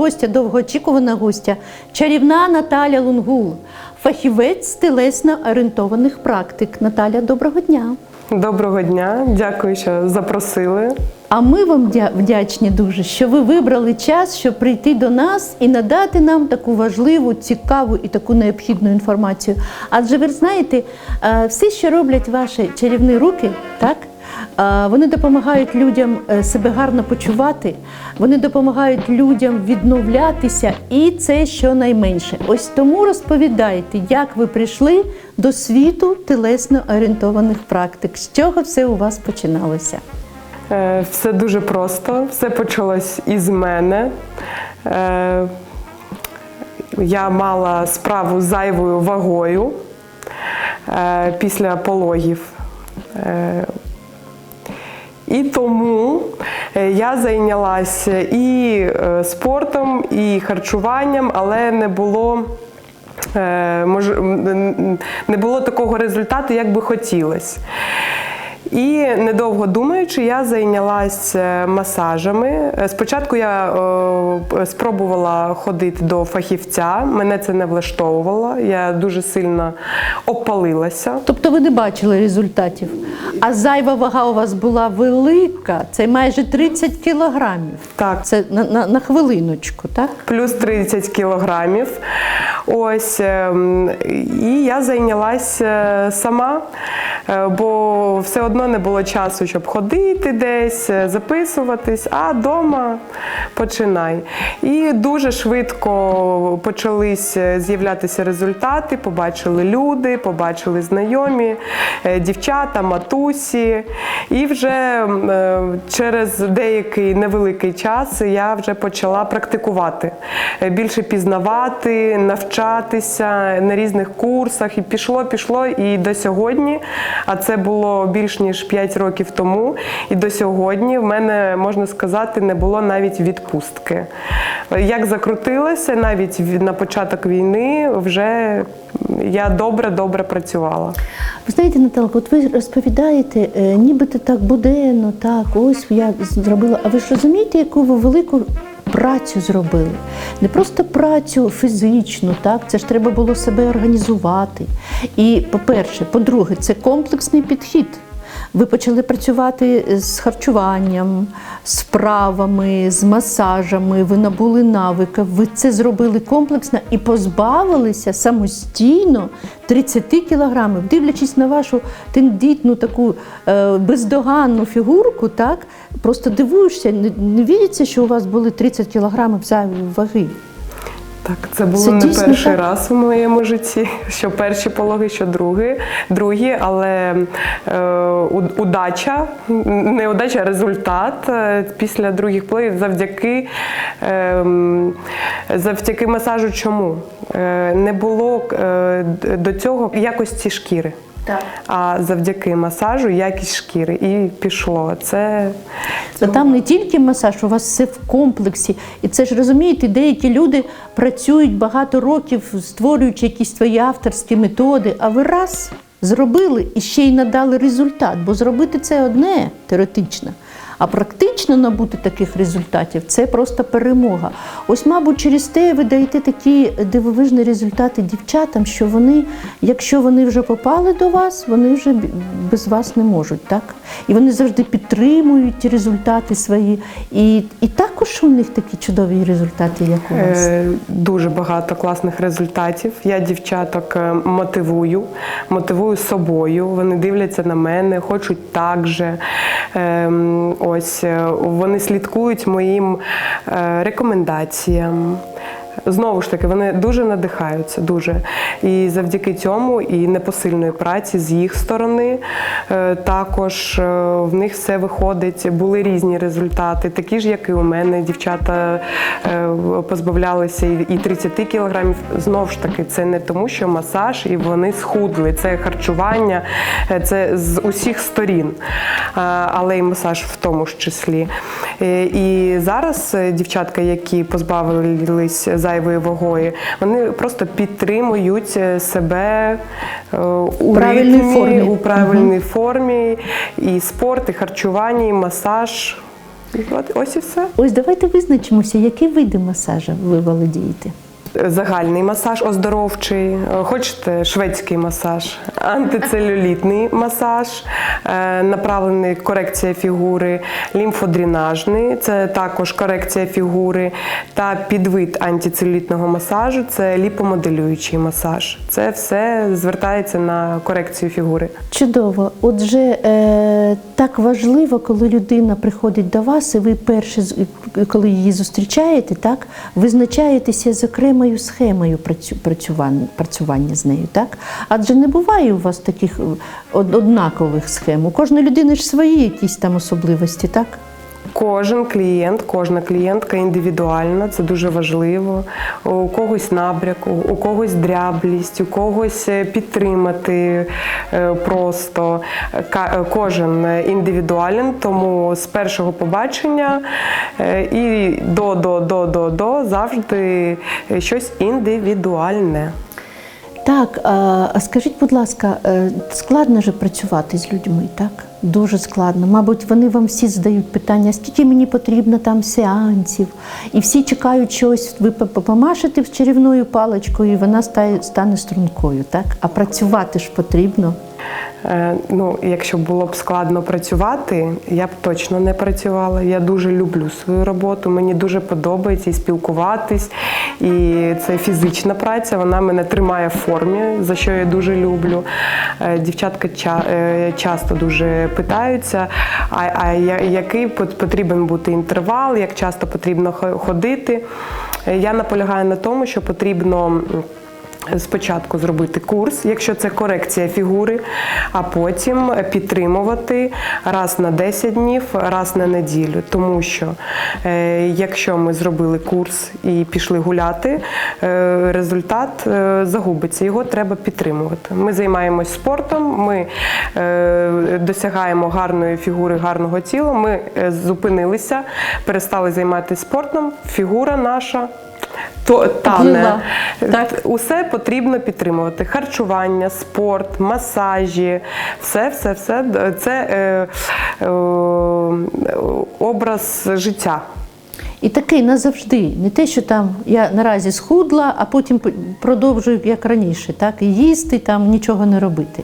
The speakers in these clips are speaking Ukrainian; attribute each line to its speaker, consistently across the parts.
Speaker 1: Гостя довгоочікувана гостя, чарівна Наталя Лунгул, фахівець з телесно орієнтованих практик. Наталя, доброго дня.
Speaker 2: Доброго дня, дякую, що запросили.
Speaker 1: А ми вам вдячні дуже, що ви вибрали час, щоб прийти до нас і надати нам таку важливу, цікаву і таку необхідну інформацію. Адже ви знаєте, е, все, що роблять ваші чарівні руки, так? Е, Вони допомагають людям е, себе гарно почувати, вони допомагають людям відновлятися, і це щонайменше. Ось тому розповідайте, як ви прийшли до світу телесно орієнтованих практик. З чого все у вас починалося?
Speaker 2: Е, Все дуже просто, все почалось із мене. Я мала справу з зайвою вагою після пологів. І тому е, я зайнялася і е, спортом, і харчуванням, але не було. е, Не було такого результату, як би хотілося. І недовго думаючи, я зайнялася масажами. Е, Спочатку я е, спробувала ходити до фахівця, мене це не влаштовувало. Я дуже сильно опалилася.
Speaker 1: Тобто ви не бачили результатів. А зайва вага у вас була велика, це майже 30 кілограмів.
Speaker 2: Так,
Speaker 1: Це на, на, на хвилиночку, так?
Speaker 2: плюс 30 кілограмів. Ось ем, і я зайнялася сама, е, бо все одно не було часу, щоб ходити десь, е, записуватись, а вдома починай. І дуже швидко почались е, з'являтися результати. Побачили люди, побачили знайомі, е, дівчата, матусі. І вже через деякий невеликий час я вже почала практикувати, більше пізнавати, навчатися на різних курсах. І пішло, пішло. І до сьогодні, а це було більш ніж 5 років тому. І до сьогодні в мене можна сказати не було навіть відпустки. Як закрутилося, навіть на початок війни вже я добре-добре працювала.
Speaker 1: Ви знаєте, Наталко, от ви розповідаєте, е, нібито так буденно, так, ось я зробила. А ви ж розумієте, яку ви велику працю зробили? Не просто працю фізичну, так, це ж треба було себе організувати. І, по-перше, по-друге, це комплексний підхід. Ви почали працювати з харчуванням, з вправами, з масажами, ви набули навика, ви це зробили комплексно і позбавилися самостійно 30 кілограмів, дивлячись на вашу тендітну таку е, бездоганну фігурку, так просто дивуєшся, не, не віриться, що у вас були 30 кілограмів зайвої ваги.
Speaker 2: Так, це було
Speaker 1: Це
Speaker 2: не
Speaker 1: дійсно
Speaker 2: перший
Speaker 1: так?
Speaker 2: раз у моєму житті, що перші пологи, що другі, другі але е, удача, не удача, а результат е, після других пологів завдяки, е, завдяки масажу. Чому? Е, не було е, до цього якості шкіри.
Speaker 1: Так.
Speaker 2: А завдяки масажу якість шкіри і пішло. Це
Speaker 1: Та там не тільки масаж, у вас все в комплексі. І це ж розумієте, деякі люди працюють багато років, створюючи якісь свої авторські методи, а ви раз зробили і ще й надали результат. Бо зробити це одне теоретично. А практично набути таких результатів це просто перемога. Ось, мабуть, через те ви даєте такі дивовижні результати дівчатам, що вони, якщо вони вже попали до вас, вони вже без вас не можуть, так? І вони завжди підтримують результати свої. І, і також у них такі чудові результати, як у вас.
Speaker 2: Е, Дуже багато класних результатів. Я дівчаток е, мотивую, мотивую собою. Вони дивляться на мене, хочуть так же. Ось е, вони слідкують моїм е, рекомендаціям. Знову ж таки, вони дуже надихаються, дуже. І завдяки цьому і непосильної праці з їх сторони е, також в них все виходить. Були різні результати, такі ж, як і у мене. Дівчата позбавлялися і- і 30 кілограмів. Знову ж таки, це не тому, що масаж і вони схудли. Це харчування, це з усіх сторін, але і масаж в тому ж числі. Е, І зараз е, дівчатка, які позбавились зайвої вагою, вони просто підтримують е, себе у
Speaker 1: правильній
Speaker 2: ритмі,
Speaker 1: формі.
Speaker 2: у правильній формі. І спорт, і харчування, і масаж. Ось і все.
Speaker 1: Ось давайте визначимося, які види масажу ви володієте.
Speaker 2: Загальний масаж оздоровчий, хочете шведський масаж, антицелюлітний масаж, е, направлений корекція фігури, лімфодренажний, це також корекція фігури, та підвид антицелюлітного масажу це ліпомоделюючий масаж. Це все звертається на корекцію фігури.
Speaker 1: Чудово. Отже, е, так важливо, коли людина приходить до вас, і ви перше, коли її зустрічаєте, так визначаєтеся з окремою схемою працю- працювання, працювання з нею, так? Адже не буває у вас таких е, однакових схем. У кожної людини ж свої якісь там особливості, так?
Speaker 2: Кожен клієнт, кожна клієнтка індивідуальна, це дуже важливо. У когось набряк, у- когось дряблість, у когось е, підтримати е, просто. Е, Кожен індивідуален, тому з першого побачення і до, до, до, до, до завжди щось індивідуальне.
Speaker 1: Так, а скажіть, будь ласка, е, складно же працювати з людьми, так? Дуже складно. Мабуть, вони вам всі задають питання, скільки мені потрібно там сеансів, і всі чекають щось, ви помашете чарівною паличкою, і вона стає, стане стрункою, так? А працювати ж потрібно.
Speaker 2: Е, Ну, якщо було б складно працювати, я б точно не працювала. Я дуже люблю свою роботу. Мені дуже подобається і спілкуватись. І це фізична праця. Вона мене тримає в формі, за що я дуже люблю. Е, Дівчатка ча- е, часто дуже питаються, а, а який пот- потрібен бути інтервал, як часто потрібно хо- ходити. Я наполягаю на тому, що потрібно. Спочатку зробити курс, якщо це корекція фігури, а потім підтримувати раз на 10 днів, раз на неділю. Тому що е, якщо ми зробили курс і пішли гуляти, е, результат е, загубиться. Його треба підтримувати. Ми займаємось спортом, ми досягаємо гарної фігури, гарного тіла. Ми зупинилися, перестали займатися спортом. Фігура наша. То тане. Так. Усе потрібно підтримувати: харчування, спорт, масажі, все, все, все. Це е, е, образ життя.
Speaker 1: І такий назавжди, не те, що там я наразі схудла, а потім продовжую як раніше, так і їсти там нічого не робити.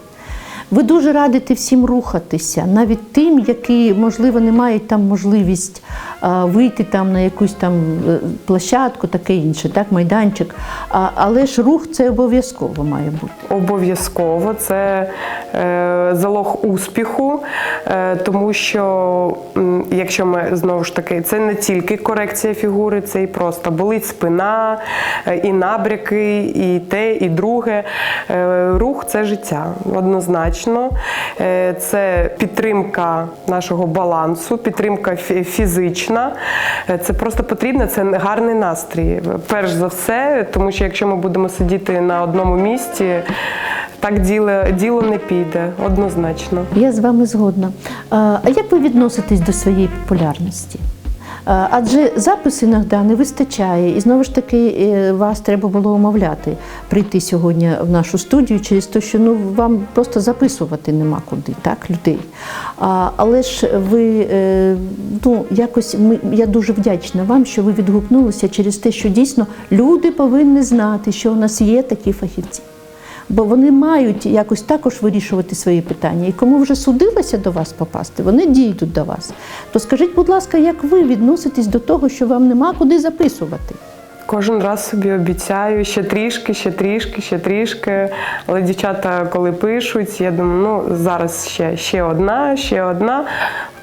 Speaker 1: Ви дуже радите всім рухатися, навіть тим, які, можливо, не мають там можливість вийти там на якусь там е, площадку, таке інше, так, майданчик. Але ж рух це обов'язково має бути.
Speaker 2: Обов'язково це е, залог успіху, е, тому що якщо ми знову ж таки, це не тільки корекція фігури, це і просто болить спина, і набряки, і те, і друге. Рух це життя однозначно. Це підтримка нашого балансу, підтримка фі- фізична. Е, Це просто потрібно, це гарний настрій. Перш за все, тому що якщо ми будемо сидіти на одному місці, так діло, діло не піде однозначно.
Speaker 1: Я з вами згодна. А як ви відноситесь до своєї популярності? А, Адже запис іноді не вистачає, і знову ж таки е, вас треба було умовляти прийти сьогодні в нашу студію через те, що ну вам просто записувати нема куди, так, людей. А, але ж ви е, ну якось ми я дуже вдячна вам, що ви відгукнулися через те, що дійсно люди повинні знати, що у нас є такі фахівці. Бо вони мають якось також вирішувати свої питання. І кому вже судилося до вас попасти, вони дійдуть до вас. То скажіть, будь ласка, як ви відноситесь до того, що вам нема куди записувати?
Speaker 2: Кожен раз собі обіцяю ще трішки, ще трішки, ще трішки. Але дівчата, коли пишуть, я думаю, ну зараз ще, ще одна, ще одна.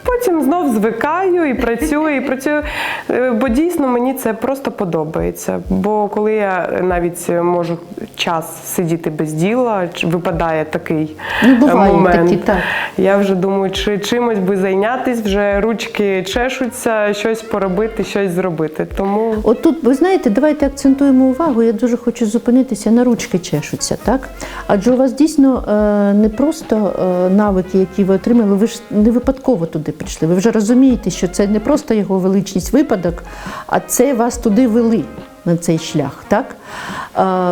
Speaker 2: Потім знов звикаю і працюю, і працюю. Е, Бо дійсно мені це просто подобається. Бо коли я навіть можу час сидіти без діла, випадає такий
Speaker 1: Ну, бувають
Speaker 2: момент.
Speaker 1: такі, так.
Speaker 2: Я вже думаю, чи чимось би зайнятися, вже ручки чешуться, щось поробити, щось зробити. Тому
Speaker 1: От тут, ви знаєте, давайте акцентуємо увагу. Я дуже хочу зупинитися на ручки чешуться, так? Адже у вас дійсно е, не просто е, навики, які ви отримали, ви ж не випадково туди прийшли. Ви вже розумієте, що це не просто його величність випадок, а це вас туди вели. На цей шлях, так?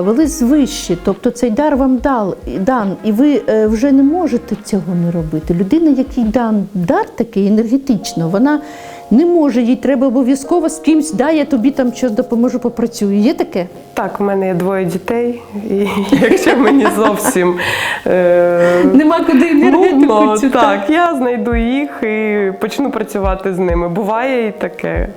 Speaker 1: Вели звищі, тобто цей дар вам дал, дан, і ви е, вже не можете цього не робити. Людина, який дан дар такий енергетично, вона не може, їй треба обов'язково з кимсь, да, я тобі там щось допоможу, попрацюю. Є таке?
Speaker 2: Так, в мене є двоє дітей, і якщо мені зовсім е,
Speaker 1: Нема куди
Speaker 2: нудно,
Speaker 1: цю,
Speaker 2: так, я знайду їх і почну працювати з ними. Буває і таке.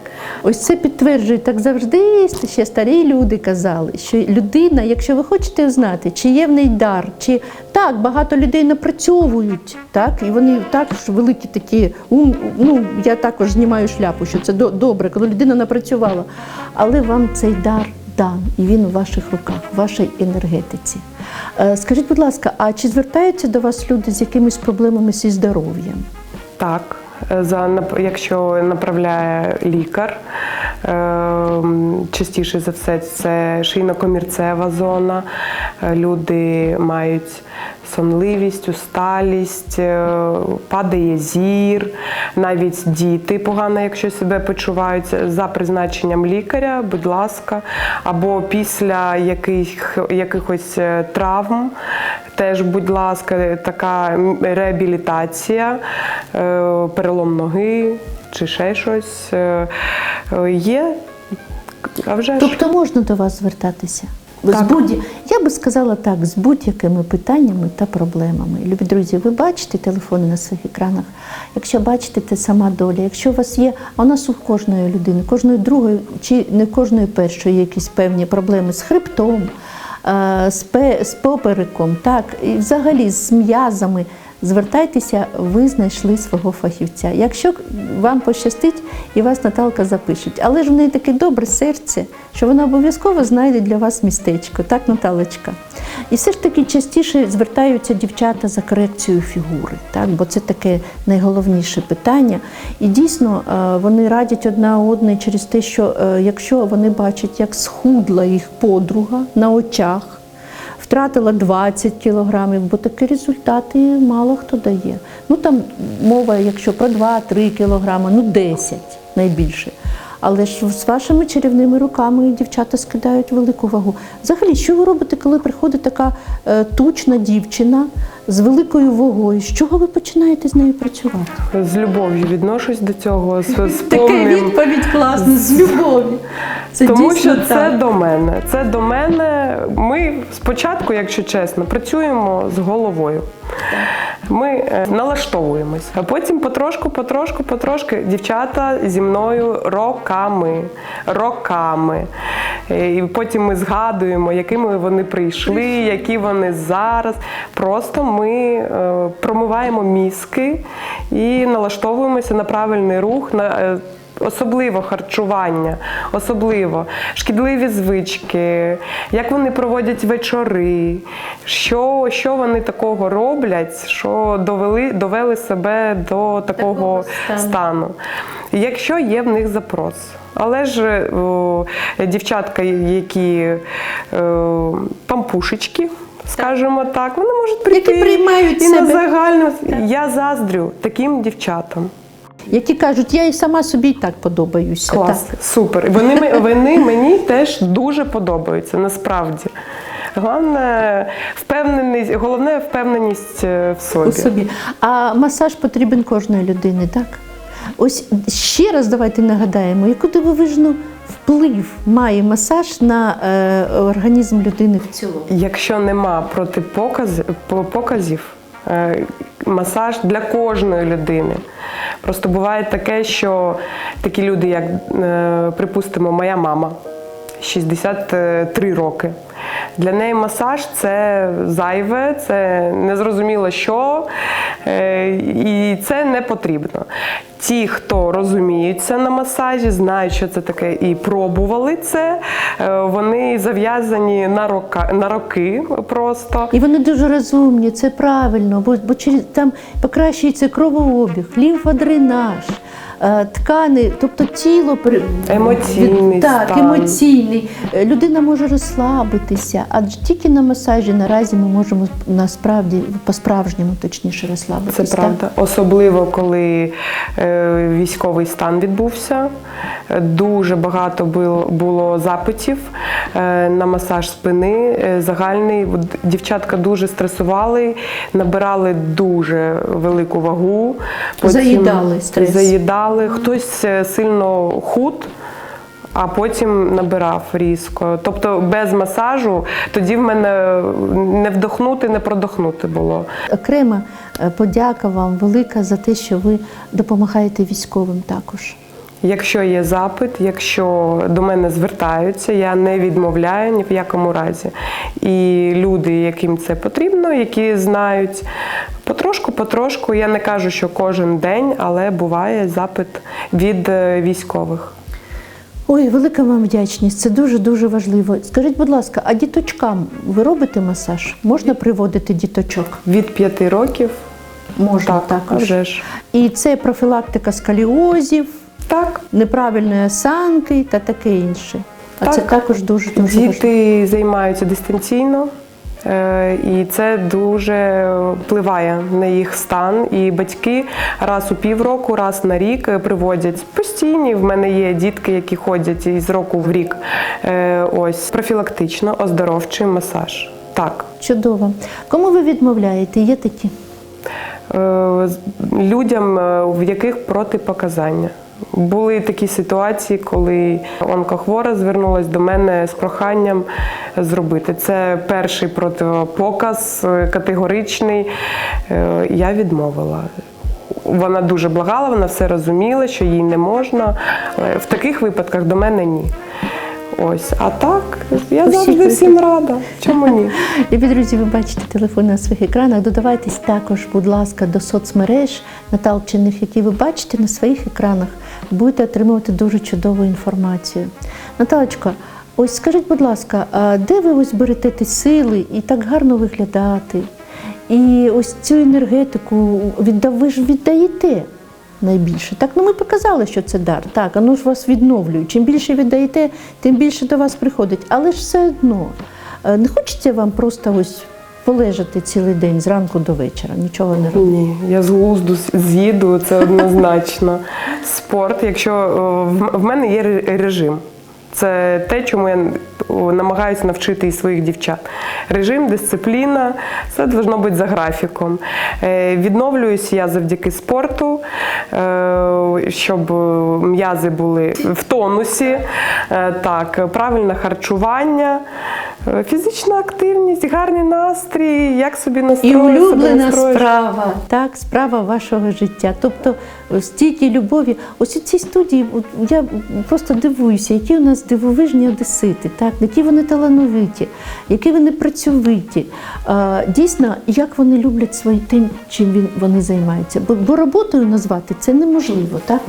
Speaker 1: Ось це підтверджує так завжди. Ще старі люди казали, що людина, якщо ви хочете знати, чи є в неї дар, чи так багато людей напрацьовують, так і вони також великі такі ум. Ну я також знімаю шляпу, що це добре, коли людина напрацювала. Але вам цей дар дан, і він у ваших руках, в вашій енергетиці. Е, Скажіть, будь ласка, а чи звертаються до вас люди з якимись проблемами зі здоров'ям?
Speaker 2: Так, е, за якщо направляє лікар, е, частіше за все це шийно-комірцева зона. Е, Люди мають сонливість, усталість, е, падає зір, навіть діти погано, якщо себе почувають за призначенням лікаря, будь ласка, або після яких, якихось е, травм. Теж, будь ласка, така реабілітація, е, перелом ноги чи ще щось є. А вже.
Speaker 1: Тобто можна до вас звертатися? З будь... Я би сказала так, з будь-якими питаннями та проблемами. Любі друзі, ви бачите телефони на своїх екранах. Якщо бачите, це сама доля. Якщо у вас є, а у нас у кожної людини, кожної другої чи не кожної першої є якісь певні проблеми з хребтом, е, з, пе- з попереком, так, і взагалі з м'язами. Звертайтеся, ви знайшли свого фахівця. Якщо вам пощастить і вас Наталка запишуть, але ж в неї таке добре серце, що вона обов'язково знайде для вас містечко, так, Наталочка? І все ж таки частіше звертаються дівчата за корекцією фігури, так? бо це таке найголовніше питання. І дійсно е, вони радять одна одній через те, що е, якщо вони бачать, як схудла їх подруга на очах, втратила 20 кілограмів, бо такі результати мало хто дає. Ну там мова, якщо про 2-3 кілограми, ну 10 найбільше. Але ж з вашими чарівними руками дівчата скидають велику вагу. Взагалі, що ви робите, коли приходить така е, тучна дівчина з великою вагою? З чого ви починаєте з нею працювати?
Speaker 2: З любов'ю відношусь до цього, з, з
Speaker 1: Така відповідь класна, з любов'ю. Це
Speaker 2: Тому
Speaker 1: дійсно
Speaker 2: що це до мене. Це до мене. Ми спочатку, якщо чесно, працюємо з головою. Ми е, налаштовуємось, а потім потрошку, потрошку, потрошки дівчата зі мною роками, роками. Е, І потім ми згадуємо, якими вони прийшли, які вони зараз. Просто ми е, промиваємо мізки і налаштовуємося на правильний рух. на Особливо харчування, особливо шкідливі звички, як вони проводять вечори, що, що вони такого роблять, що довели, довели себе до такого,
Speaker 1: Такого стану.
Speaker 2: стану. Якщо є в них запрос. Але ж о, дівчатка, які е, пампушечки, скажімо так, вони можуть прийти
Speaker 1: Які приймають
Speaker 2: і на
Speaker 1: себе.
Speaker 2: загальну. Я заздрю таким дівчатам.
Speaker 1: Які кажуть, я і сама собі і так подобаюся.
Speaker 2: Клас,
Speaker 1: Так.
Speaker 2: супер. Вони, вони мені теж дуже подобаються, насправді. Головне, впевненість, головне впевненість е, в собі.
Speaker 1: у собі. А масаж потрібен кожної людини, так? Ось ще раз давайте нагадаємо, яку дивовижну вплив має масаж на е, організм людини в цілому.
Speaker 2: Якщо нема протипоказів, показів, масаж для кожної людини. Просто буває таке, що такі люди, як, е, припустимо, моя мама, 63 роки. Для неї масаж це зайве, це незрозуміло що, е, і це не потрібно. Ті, хто розуміються на масажі, знають, що це таке, і пробували це, е, вони зав'язані на, рока, на роки просто.
Speaker 1: І вони дуже розумні, це правильно, бо, бо через там покращується кровообіг, лімфодренаж, ткани, тобто тіло
Speaker 2: Емоційний
Speaker 1: так,
Speaker 2: стан.
Speaker 1: емоційний. Е, Людина може розслабитися, адже тільки на масажі наразі ми можемо насправді по-справжньому точніше розслабитися.
Speaker 2: Це правда. Особливо коли е, військовий стан відбувся. Е, Дуже багато було, було запитів е, на масаж спини. е, Загальний дівчатка дуже стресували, набирали дуже велику вагу.
Speaker 1: Заїдали стрес.
Speaker 2: Заїдали. Набирали, хтось е, сильно худ. А потім набирав різко. Тобто без масажу тоді в мене не вдохнути, не продохнути було.
Speaker 1: Окрема е, подяка вам велика за те, що ви допомагаєте військовим також.
Speaker 2: Якщо є запит, якщо до мене звертаються, я не відмовляю ні в якому разі. І люди, яким це потрібно, які знають потрошку, потрошку. Я не кажу, що кожен день, але буває запит від е, військових.
Speaker 1: Ой, велика вам вдячність. Це дуже дуже важливо. Скажіть, будь ласка, а діточкам ви робите масаж? Можна приводити діточок?
Speaker 2: Від п'яти років
Speaker 1: Можна
Speaker 2: так,
Speaker 1: також.
Speaker 2: вже ж.
Speaker 1: І це профілактика сколіозів,
Speaker 2: Так,
Speaker 1: неправильної осанки та таке інше. А
Speaker 2: Так.
Speaker 1: це також дуже дуже важливо.
Speaker 2: діти займаються дистанційно. Е, І це дуже впливає на їх стан. І батьки раз у півроку, раз на рік е, приводять постійні. В мене є дітки, які ходять із року в рік. Е, Ось профілактично оздоровчий масаж. Так,
Speaker 1: Чудово. Кому ви відмовляєте? Є такі?
Speaker 2: Людям, в яких протипоказання. Були такі ситуації, коли онкохвора звернулася до мене з проханням зробити. Це перший протипоказ е, категоричний. Е, Я відмовила. Вона дуже благала, вона все розуміла, що їй не можна. Е, В таких випадках до мене ні. Ось, а так, я завжди всім рада. Чому ні?
Speaker 1: Любі друзі, ви бачите телефон на своїх екранах. Додавайтесь також, будь ласка, до соцмереж Наталчиних, які ви бачите на своїх екранах. Будете отримувати дуже чудову інформацію. Наталочка, ось скажіть, будь ласка, а де ви ось берете ті сили і так гарно виглядати? І ось цю енергетику відда... ви ж віддаєте найбільше. Так, ну ми показали, що це дар. Так, воно ж вас відновлює. Чим більше віддаєте, тим більше до вас приходить. Але ж все одно. е, Не хочеться вам просто ось полежати цілий день зранку до вечора, нічого не робити.
Speaker 2: Ні, я з глузду з'їду, це однозначно. Спорт, якщо е, в мене є режим. Це те, чому я намагаюся навчити і своїх дівчат. Режим, дисципліна, все должно бути за графіком. Е, Відновлююсь я завдяки спорту, е, щоб м'язи були в тонусі, е, так, правильне харчування, фізична активність, гарний настрій, як собі
Speaker 1: І
Speaker 2: настроїти.
Speaker 1: улюблена справа, так, справа вашого життя. Тобто стільки любові. Ось у цій студії я просто дивуюся, які у нас дивовижні одесити, так, які вони талановиті, які вони працьовиті. Дійсно, як вони люблять свої тим, чим він- вони займаються. Бо, бо роботою назвати це неможливо, так?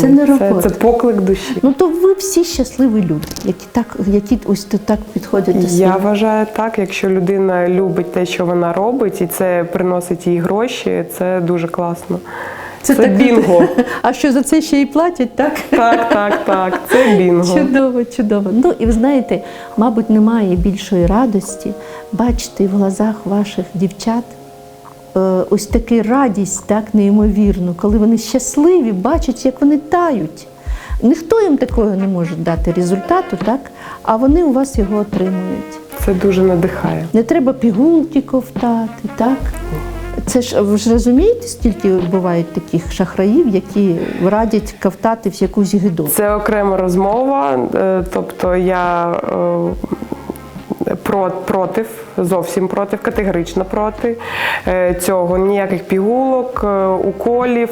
Speaker 1: Це не робота.
Speaker 2: Це, це поклик душі.
Speaker 1: Ну то ви всі щасливі люди, які так, які ось тут так підходять до
Speaker 2: Я вважаю так, якщо людина любить те, що вона робить, і це приносить їй гроші, це дуже класно. Це,
Speaker 1: так-
Speaker 2: бінго.
Speaker 1: А що за це ще й платять, так?
Speaker 2: Так, так, так. Це бінго.
Speaker 1: Чудово, чудово. Ну і ви знаєте, мабуть, немає більшої радості бачити в глазах ваших дівчат е, ось таку радість, так неймовірну, коли вони щасливі, бачать, як вони тають. Ніхто їм такого не може дати результату, так? а вони у вас його отримують.
Speaker 2: Це дуже надихає.
Speaker 1: Не треба пігулки ковтати, так? Це ж ви ж розумієте, скільки бувають таких шахраїв, які радять ковтати в якусь гидоту?
Speaker 2: Це окрема розмова. е, Тобто я е, про- проти, зовсім проти, категорично проти е, цього. Ніяких пігулок, уколів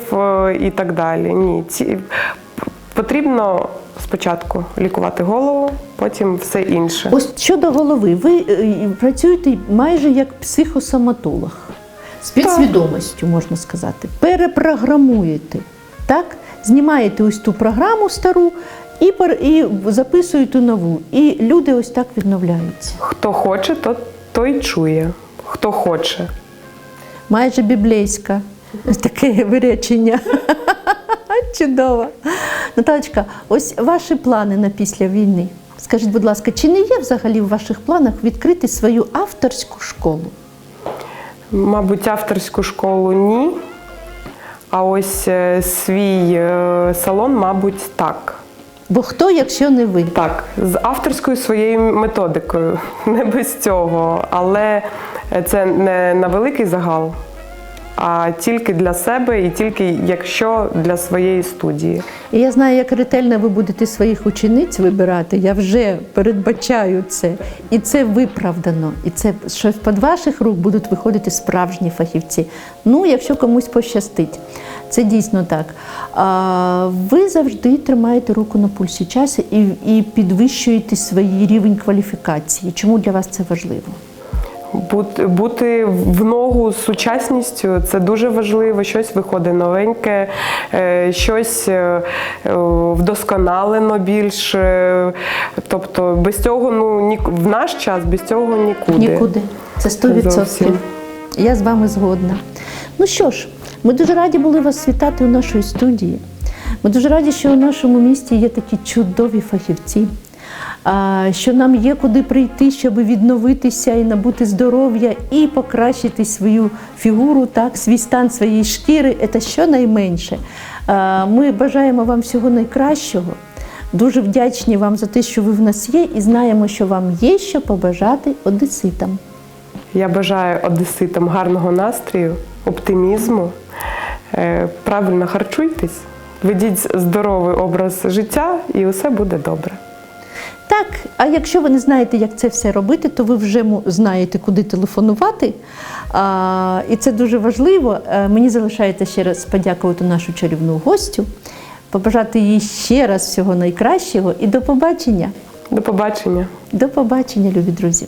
Speaker 2: і так далі. Ні. Ці, потрібно спочатку лікувати голову, потім все інше.
Speaker 1: Ось щодо голови, ви працюєте майже як психосоматолог з підсвідомістю, можна сказати. Перепрограмуєте, так? Знімаєте ось ту програму стару і, і записуєте нову. І люди ось так відновляються.
Speaker 2: Хто хоче, то, той чує. Хто хоче.
Speaker 1: Майже біблейське таке виречення. Чудово. Наталочка, ось ваші плани на після війни. Скажіть, будь ласка, чи не є взагалі в ваших планах відкрити свою авторську школу?
Speaker 2: Мабуть, авторську школу ні. А ось е, свій е, салон, мабуть, так.
Speaker 1: Бо хто, якщо не ви?
Speaker 2: Так, з авторською своєю методикою, не без цього. Але це не на великий загал. А тільки для себе і тільки якщо для своєї студії.
Speaker 1: І я знаю, як ретельно ви будете своїх учениць вибирати. Я вже передбачаю це. І це виправдано. І це що з-під ваших рук будуть виходити справжні фахівці. Ну, якщо комусь пощастить. Це дійсно так. А, ви завжди тримаєте руку на пульсі часу і, і підвищуєте свій рівень кваліфікації. Чому для вас це важливо?
Speaker 2: Бути, в ногу з сучасністю це дуже важливо. Щось виходить новеньке, е, щось е, е, вдосконалено більше. Тобто без цього ну ні в наш час без цього нікуди.
Speaker 1: Нікуди. Це 100%.
Speaker 2: Зовсім.
Speaker 1: Я з вами згодна. Ну що ж, ми дуже раді були вас вітати у нашій студії. Ми дуже раді, що у нашому місті є такі чудові фахівці, що нам є куди прийти, щоб відновитися і набути здоров'я і покращити свою фігуру, так, свій стан своєї шкіри. Це щонайменше. Ми бажаємо вам всього найкращого. Дуже вдячні вам за те, що ви в нас є, і знаємо, що вам є що побажати одеситам.
Speaker 2: Я бажаю одеситам гарного настрою, оптимізму. Е, Правильно харчуйтесь, ведіть здоровий образ життя, і усе буде добре.
Speaker 1: Так, а якщо ви не знаєте, як це все робити, то ви вже знаєте, куди телефонувати. А, і це дуже важливо. Е, Мені залишається ще раз подякувати нашу чарівну гостю, побажати їй ще раз всього найкращого і до побачення.
Speaker 2: До побачення.
Speaker 1: До побачення, любі друзі.